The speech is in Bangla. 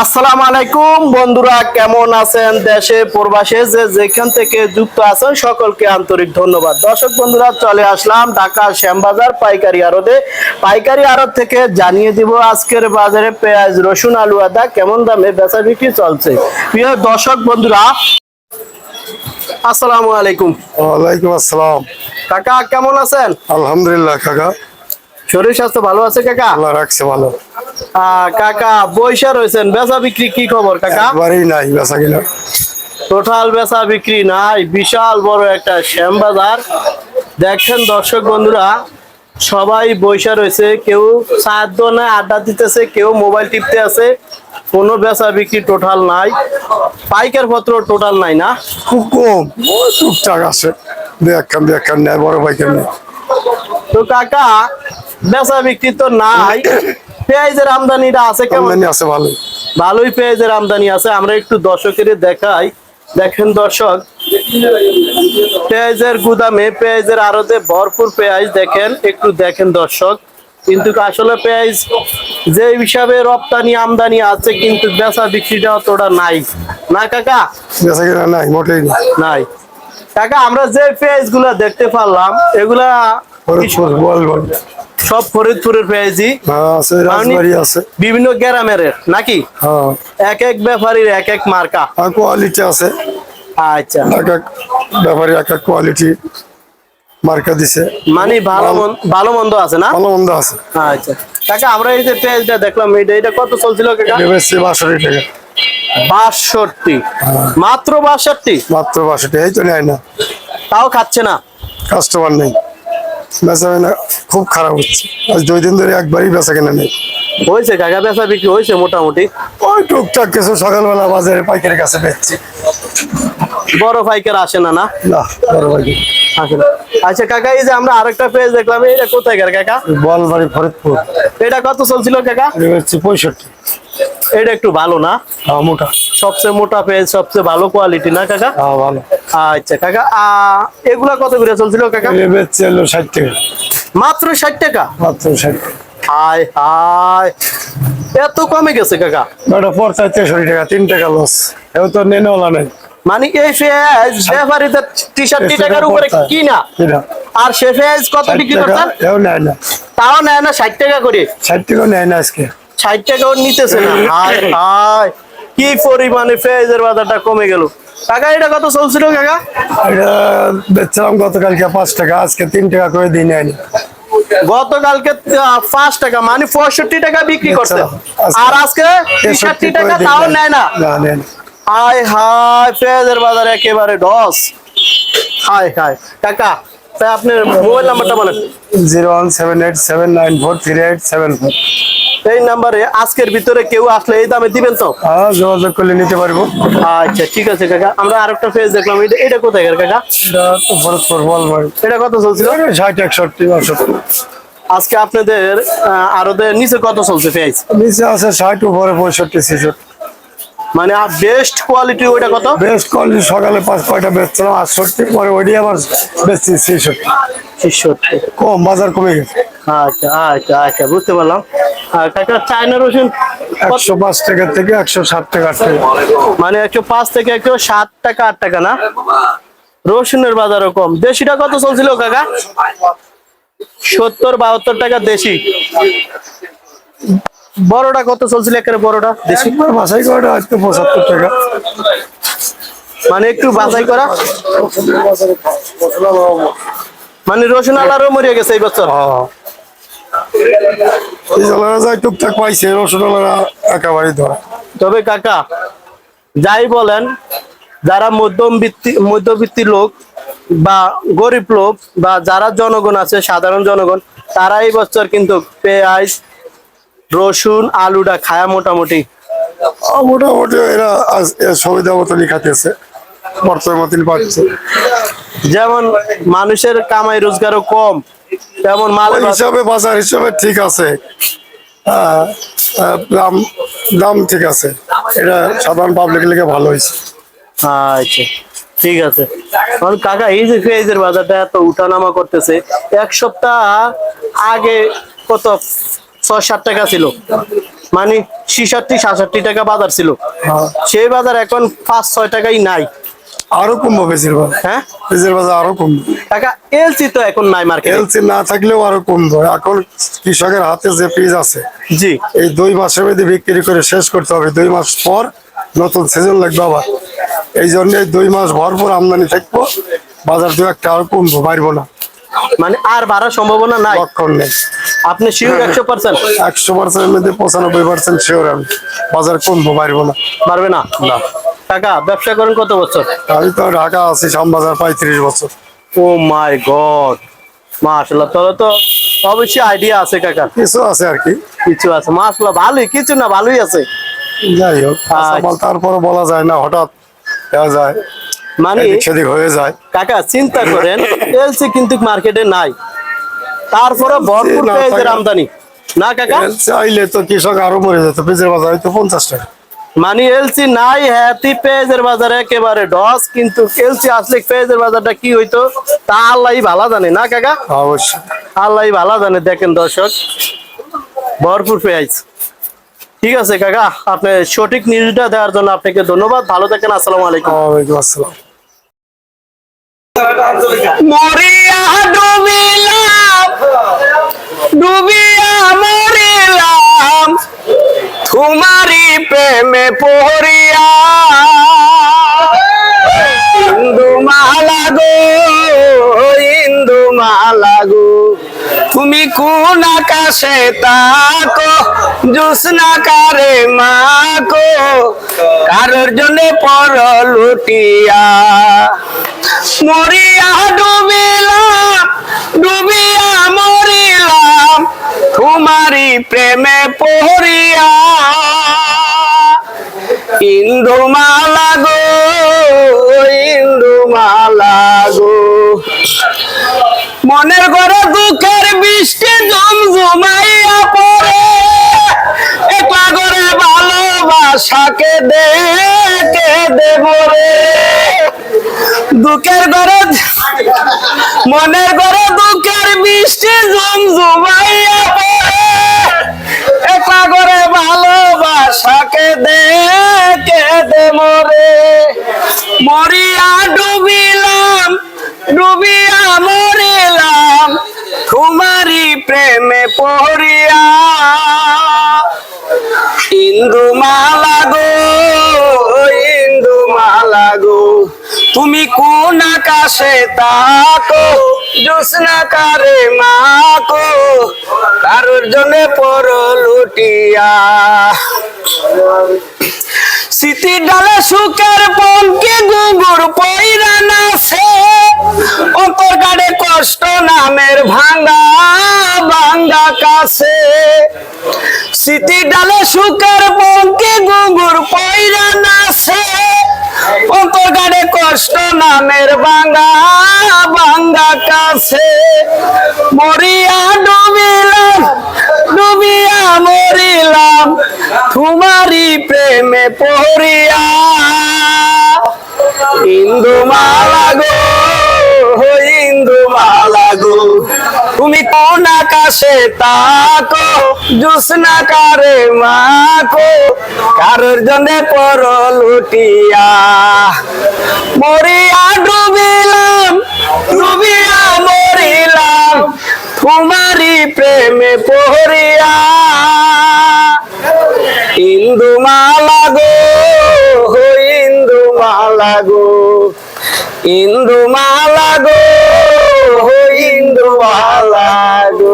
আসসালামু আলাইকুম বন্ধুরা কেমন আছেন দেশে প্রবাসে যে যেখান থেকে যুক্ত আছেন সকলকে আন্তরিক ধন্যবাদ। দর্শক বন্ধুরা চলে আসলাম ঢাকা শ্যামবাজার পাইকারি আড়তে। পাইকারি আড়ত থেকে জানিয়ে দিব আজকের বাজারে পেঁয়াজ রসুন আলু আদা কেমন দামে বেচা বিক্রি চলছে। প্রিয় দর্শক বন্ধুরা আসসালামু আলাইকুম। ওয়ালাইকুম আসসালাম। কাকা কেমন আছেন? আলহামদুলিল্লাহ কাকা। শরীর স্বাস্থ্য ভালো আছে কাকা? আল্লাহ রাখছে ভালো। কাকা বৈশা রয়েছেন। বেচা বিক্রি কি খবর কাকা? একবারই নাই বেচা কিনা। টোটাল বেচা বিক্রি নাই। বিশাল বড় একটা শ্যাম বাজার। দেখছেন দর্শক বন্ধুরা সবাই বৈশা রয়েছে। কেউ সাহায্য নেয় আড্ডা দিতেছে কেউ মোবাইল টিপতে আছে। কোনো বেচা বিক্রি টোটাল নাই। পাইকার পত্র টোটাল নাই না? খুব কম। টুকটাক আছে। দু একখান দু একখান নেয় বড় বাইকের নেই তো কাকা বেচা বিক্রি তো নাই। পেঁয়াজের আমদানিটা আছে কেমন? আছে ভালো ভালোই পেঁয়াজের আমদানি আছে। আমরা একটু দর্শকের দেখাই। দেখেন দর্শক পেঁয়াজের গুদামে পেঁয়াজের আড়তে ভরপুর পেঁয়াজ দেখেন একটু দেখেন দর্শক। কিন্তু আসলে পেঁয়াজ যে হিসাবে রপ্তানি আমদানি আছে কিন্তু বেচা বিক্রিটা অতটা নাই। না কাকা? বেচা কিনা নাই মোটেই নাই। কাকা আমরা যে পেঁয়াজগুলা দেখতে পারলাম এগুলা সব ফরিদপুরের পেঁয়াজি হ্যাঁ আছে বিভিন্ন গ্রামের নাকি? হ্যাঁ। এক এক ব্যাপারীর এক এক মার্কা। কোয়ালিটি আছে। আচ্ছা। এক এক ব্যাপারে এক এক কোয়ালিটি মার্কা দিছে। মানে ভালো মন- ভালো মন্দ আছে না? ভালো মন্দ আছে। আচ্ছা। কাকা আমরা এই যে পেঁয়াজটা দেখলাম এটা এটা কত চলছিল কাকা? বাষট্টি টাকা। বাষট্টি। মাত্র বাষট্টি? মাত্র বাষট্টি এই তো নেয় না। তাও খাচ্ছে না? কাস্টমার নেই। বেচা কিনা খুব খারাপ হচ্ছে। আজ দুই দিন ধরে একবারই বেচা কিনা নেই। হয়েছে কাকা বেচা বিক্রি হয়েছে মোটামুটি? ওই টুকটাক কিছু সকালবেলা বাজারে পাইকারের কাছে বেচছি। বড় পাইকার আসে না না? না বড় পাইকারি। আসে না। আচ্ছা কাকা এই যে আমরা আরেকটা পেঁয়াজ দেখলাম এটা কোথায় কাকা? বলবাড়ি ফরিদপুর। এটা কত চলছিল কাকা? হচ্ছে পঁয়ষট্টি। এটা একটু ভালো না? হ্যাঁ মোটা। সবচেয়ে মোটা পেঁয়াজ সবচেয়ে ভালো কোয়ালিটি না কাকা? হ্যাঁ ভালো। আচ্ছা কাকা এগুলা কত করে চলছিল কাকা? ষাট টাকা। মাত্র ষাট টাকা? মাত্র ষাট টাকা। হায় হায় এত কমে গেছে কাকা? ওটা পড়ছে তেষট্টি টাকা তিন টাকা লস এও তো নেনেওয়ালা নেই। মানে এই টাকার উপরে কিনা? আর সে পেঁয়াজ কত ষাট বিক্রি টাকা এও নেয় না। তাও নেয় না ষাট টাকা করে। ষাট টাকাও নেয় না আজকে। ষাট টাকাও নিতেছে না। হায় হায় কি পরিমাণে ফেজের বাজারটা কমে গেল। কাকা এটা কত চলছিল কাকা? এটা বেচছিলাম গতকালকে পাঁচ টাকা আজকে তিন টাকা করে দিই নেয়নি গতকালকে পাঁচ টাকা মানে পঁয়ষট্টি টাকা বিক্রি করছে। আর আজকে টাকা তাও নেয় না। হায় হায় পেঁয়াজের বাজার একেবারে ডস। হায় হায়। কাকা তাই আপনার মোবাইল নাম্বারটা বলেন। Zero one seven eight seven nine four three eight seven four. এই নাম্বারে আজকের ভিতরে কেউ আসলে এই দামে দিবেন তো? হ্যাঁ যোগাযোগ করলে নিতে পারব। আচ্ছা ঠিক আছে কাকা। আমরা আরেকটা পেজ দেখলাম। এটা এটা কোথায় কাকা? এটা তো ভরতপুর এটা কত চলছিল ষাট একষট্টি বাষট্টি। আজকে আপনাদের আরদের নিচে কত চলছে পেঁয়াজ নিচে আছে ষাট উপরে পঁয়ষট্টি ছেষট্টি। মানে আর বেস্ট কোয়ালিটি ওইটা কত? বেস্ট কোয়ালিটি সকালে পাঁচ কয়টা বেচছিলাম? আটষট্টি পরে ওইটি আবার বেচছি ছেষট্টি। ছেষট্টি। কম বাজার কমে গেছে। আচ্ছা আচ্ছা আচ্ছা বুঝতে পারলাম। কাকা চায়না রসুন একশো পাঁচ টাকা থেকে একশো ষাট টাকা আট টাকা। মানে একশো পাঁচ থেকে একশো সাত টাকা আট টাকা না? রসুনের বাজারও কম। দেশিটা কত চলছিল কাকা? সত্তর বাহাত্তর টাকা দেশি। বড়টা কত চলছিল একেবারে বড়টা? দেশি বাছাই করাটা আজকে পঁচাত্তর টাকা। মানে একটু বাছাই করা? মানে রসুন আলারও মরিয়া গেছে এই বছর। হ্যাঁ। যায় টুকটাক পাইছে রসুনওয়ালারা একেবারে ধরা। তবে কাকা যাই বলেন যারা মধ্যবিত্তি মধ্যবিত্তি লোক বা গরিব লোক বা যারা জনগণ আছে সাধারণ জনগণ তারা এই বছর কিন্তু পেঁয়াজ রসুন আলুটা খায়া মোটামুটি? মোটামুটি এরা সুবিধা মতনই খাইতেছে। বর্তমান পাচ্ছে। যেমন মানুষের কামাই রোজগারও কম তেমন মাল হিসাবে বাজার হিসাবে ঠিক আছে। দাম দাম ঠিক আছে। এটা সাধারণ পাবলিক লেগে ভালো হয়েছে। আচ্ছা ঠিক আছে। কারণ কাকা এই যে পেঁয়াজের বাজারটা এত উঠানামা করতেছে এক সপ্তাহ আগে কত ছয় টাকা ছিল। মানে ছিষট্টি সাতষট্টি টাকা বাজার ছিল। হ্যাঁ। সেই বাজার এখন পাঁচ ছয় টাকাই নাই। আরও কমবো বেশির বাজার। হ্যাঁ? বেশির বাজার আরও কমবো। কাকা এলসি তো এখন নাই মার্কেটে এলসি না থাকলেও আরও কমবো। এখন কৃষকের হাতে যে আছে জি। এই দুই মাসের মধ্যে বিক্রি করে শেষ করতে হবে। দুই মাস পর নতুন সিজন লাগবে আবার। এই জন্য দুই মাস ভরপুর আমদানি থাকব। বাজার দু একটা আরও কমবো বাড়বো না। মানে আর বাড়ার সম্ভাবনা নাই? লক্ষণ নেই। আপনি শিওর একশো পার্সেন্ট একশো পার্সেন্টের মধ্যে পঁচানব্বই পার্সেন্ট শিওর আমি। বাজার কমবো পারব না। পারবে না? না। কাকা ব্যবসা করেন কত বছর? আমি তো ঢাকা আছি শ্যামবাজার পঁয়ত্রিশ বছর। Oh my god! মাশাল্লাহ তাহলে তো অবশ্যই আইডিয়া আছে কাকা কিছু আছে আর কি। কিছু আছে। মাশাল্লাহ ভালোই কিছু না ভালোই আছে। যাই হোক কাঁচামাল তারপরে বলা যায় না হঠাৎ যায়। মানে সেদিক হয়ে যায়। কাকা চিন্তা করেন এলসি কিন্তু মার্কেটে নাই। তারপরে ভরপুর পেঁয়াজের আমদানি। না কাকা? চাইলে তো কৃষক আরও মরে যেত বাজার হয়তো পঞ্চাশ টাকা। মানে এলসি নাই হ্যাতি পেঁয়াজের বাজারে একেবারে ডস কিন্তু এলসি আসলে পেঁয়াজের বাজারটা কি হইতো? তা আল্লাহ ভালো জানে না কাকা? অবশ্যই। আল্লাহ ভালো জানে দেখেন দর্শক। ভরপুর পেঁয়াজ। ঠিক আছে কাকা আপনি সঠিক নিউজটা দেওয়ার জন্য আপনাকে ধন্যবাদ। ভালো থাকেন আসসালামু আলাইকুম। ওয়ালাইকুম আসসালাম। মরিয়া ডুবিলাম ডুবিয়া মরিলাম তোমারি প্রেমে পড়িয়া। মালা গো। তুমি কোন আকাশে তাকো জুসনা কারে মাকো কারোর জন্য পর লুটিয়া। মরিয়া ডুবিলাম, ডুবিয়া মরিলাম তোমারি প্রেমে পড়িয়া। ইন্দু মালা গো ইন্দু মালা গো। মনের ঘরে দুঃখের বৃষ্টি জমজমাইয়া পড়ে। একলা করে ভালোবাসাকে দেখে দেব রে দুঃখের ঘরে মনের ঘরে দুঃখের বৃষ্টি জমজমাইয়া পড়ে। একলা করে ভালোবাসাকে দেখে দেব রে মরিয়া ডুবিলাম ডুবিয়া মরিলাম তোমারি প্রেমে পড়িয়া। ইন্দু মালা গো ইন্দু মালা গো, তুমি কোন আকাশে তাকো জোসনা কারে মাকো কারোর জন্য পর লুটিয়া। স্মৃতি ডালে সুখের পঙ্কে গুগুর পয়রা কাটে কষ্ট নামের ভাঙ্গা ভাঙ্গা কাছে। স্মৃতি ডালে সুখের পঙ্কে গুগুর পয়রা নাছে অন্তর কষ্ট নামের ভাঙ্গা ভাঙ্গা কাছে। মরিয়া ডুবিলাম, ডুবিয়া মরিলাম তোমারি প্রেমে পড়িয়া। ইন্দু মালা গো ইন্দু পাশে তাকো জুসনা কারে মাকো কারোর জনে পরল উঠিয়া মরিয়া ডুবিলাম, ডুবিয়া মরিলাম তোমারি প্রেমে পহরিয়া। ইন্দুমালা গো ইন্দুমালা গো ইন্দুমালা গো ইন্দুমালা গো।